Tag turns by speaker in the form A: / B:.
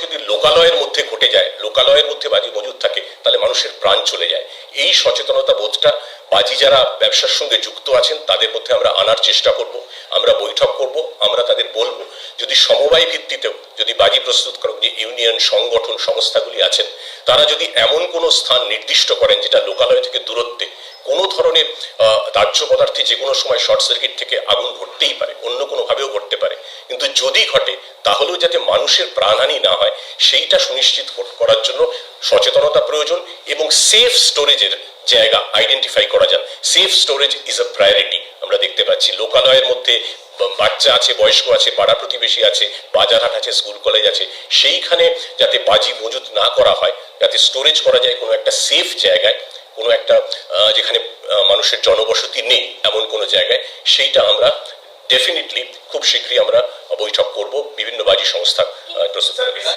A: যদি লোকালয়ের মধ্যে ঘটে যায়, লোকালয়ের মধ্যে বাজি মজুদ থাকে, তাহলে মানুষের প্রাণ চলে যায়। এই সচেতনতা বোধটা বাজি যারা ব্যবসার সঙ্গে যুক্ত আছেন, তাদের মধ্যে আমরা আনার চেষ্টা করব, আমরা বৈঠক করব, আমরা তাদের বলব। যদি সমবায় ভিত্তিতেও যদি বাজি প্রস্তুত প্রস্তুতকারক যে ইউনিয়ন, সংগঠন, সংস্থাগুলি আছেন, তারা যদি এমন কোনো স্থান নির্দিষ্ট করেন যেটা লোকালয় থেকে দূরত্বে কোনো ধরনের দাহ্য পদার্থে যে কোনো সময় শর্ট সার্কিট থেকে আগুন ঘটতেই পারে, অন্য কোনোভাবেও ঘটতে পারে। কিন্তু যদি ঘটে তাহলেও যাতে মানুষের প্রাণহানি না হয়, সেইটা সুনিশ্চিত করার জন্য সচেতনতা প্রয়োজন এবং সেফ স্টোরেজের জায়গা আইডেন্টিফাই করা যান। Safe storage is a priority আমরা দেখতে পাচ্ছি। লোকালয়ের মধ্যে বাচ্চা আছে, বয়স্ক আছে, পাড়া প্রতিবেশী আছে, বাজারহাট আছে স্কুল কলেজ আছে, সেইখানে যাতে বাজি মজুত না করা হয়, যাতে স্টোরেজ করা যায় কোনো একটা সেফ জায়গায়, কোনো একটা যেখানে মানুষের জনবসতি নেই এমন কোনো জায়গায়, সেইটা আমরা ডেফিনেটলি খুব শীঘ্রই আমরা বৈঠক করব বিভিন্ন বাজি সংস্থা প্রস্তুত